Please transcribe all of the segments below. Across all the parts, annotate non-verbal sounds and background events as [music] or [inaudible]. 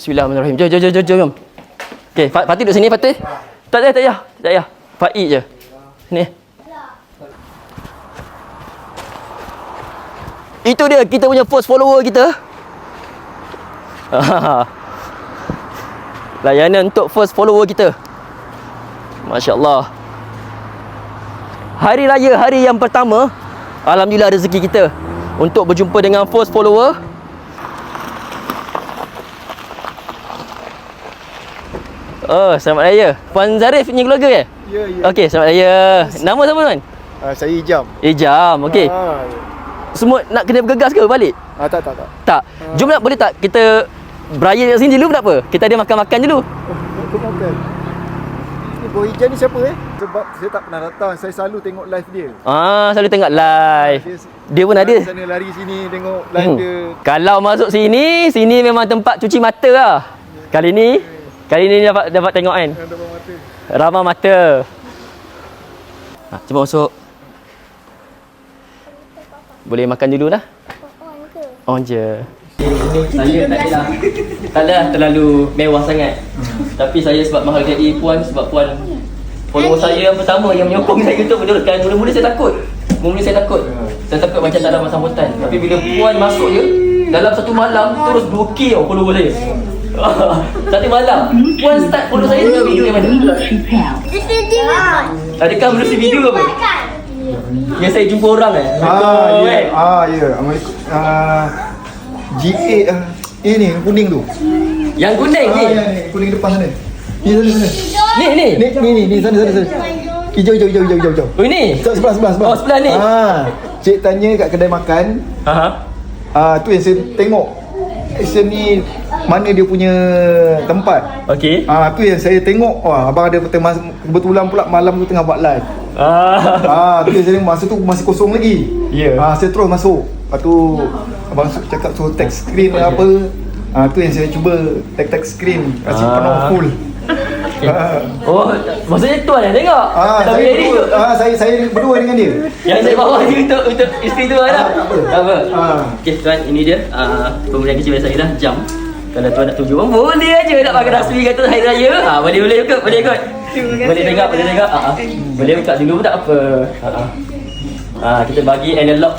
Bismillahirrahmanirrahim. Jom, jom, jom, jom, jom. Okey, Fa- Fatih duduk sini, Fatih. Tak payah, tak payah. Tak payah. Faik je. Sini. Itu dia, kita punya first follower kita. [laughs] Layanan untuk first follower kita. Masya Allah. Hari raya, hari yang pertama. Alhamdulillah rezeki kita. Untuk berjumpa dengan first follower. Oh, selamat raya. Puan Zarif punya keluarga ke? Ya, ya. Okey, selamat raya. Nama siapa tuan? Uh, saya Ijam. Ijam. Okey. Ah, Semua nak kena bergegas ke balik? ah, tak, tak, tak. Tak. Jom nak boleh tak kita beraya kat sini dulu tak apa? Kita ada makan-makan dulu. Kau makan. Ni Boy Ijam ni siapa eh? Sebab saya tak pernah datang. Saya selalu tengok live dia. Ah, selalu tengok live. Dia, Dia pun ada. Sana lari sini tengok live Hmm. dia. Kalau masuk sini, sini memang tempat cuci mata lah. Kali ni, kali ni dapat dapat tengok kan. Mata. Ramah mata. Ha, cuba masuk. Boleh makan dulu dah. On je. Saya tak adalah tak adalah terlalu mewah sangat. Tapi saya sebab menghargai puan sebab puan follower saya yang pertama yang menyokong saya untuk meneruskan. Mula-mula saya takut. Mula-mula saya takut. Saya takut macam tak ada sambutan. Tapi bila puan masuk je dalam satu malam terus 2k tau follower saya. [laughs] satu malam. Puan start follow saya dengan video yang mana? Adakah melalui video ke apa? Yang saya jumpa orang eh? Ah, Oh, ya. kan? Ah, ya. Assalamualaikum. Ah, GA ah, eh ni kuning tu. Yang kuning Ah, ni. ya ni kuning depan sana. Ni sana sana. Ni ni. Ni ni ni ni sana sana sana. Hijau hijau hijau hijau hijau. Oh ini. Sebelah sebelah sebelah. Oh, sebelah ni. Ah, cik tanya kat kedai makan, Ha. Ah, tu yang saya tengok. Action ni mana dia punya tempat. Okey. Ah, tu yang saya tengok. Wah, abang ada tengah kebetulan pula malam tu tengah buat live. Ah. Ah, tu yang saya tengok masa tu masih kosong lagi. Ya. Ah, saya terus masuk. Lepas tu abang cakap suruh tag screen apa. Ah, tu yang saya cuba tag tag screen kasi Ah. penuh full. Ah, Oh, maksudnya tuan yang tengok. ah Tapi saya berdua, ah, saya saya berdua dengan dia. Yang saya bawa ni untuk untuk isteri tu lah. tak apa. Tak apa. Ah. Okey tuan, ini dia uh, pemberian kecil dari saya dah jam. Kalau tuan nak tunjuk pun boleh aja nak pakai rasmi kata hari raya. Ha, boleh boleh ikut, boleh ikut. Boleh tengok, boleh tengok. Ha, ha. Boleh buka dulu pun tak apa. Ha, ha. Ha, kita bagi analog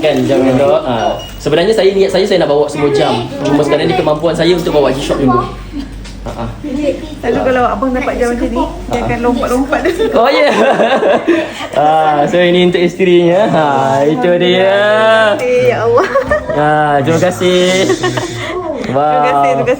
kan jam analog. Ha. Sebenarnya saya niat saya saya nak bawa semua jam. Cuma sekarang ni kemampuan saya untuk bawa G-Shock dulu. Ha, ha. Lalu kalau abang dapat jam macam ni, dia akan lompat-lompat dulu. [laughs] Oh ya. Yeah. [laughs] ah, so ini untuk isterinya. Ha, itu dia. Ya Allah. [laughs] Ah, terima kasih. Wow. Terima kasih, terima kasih.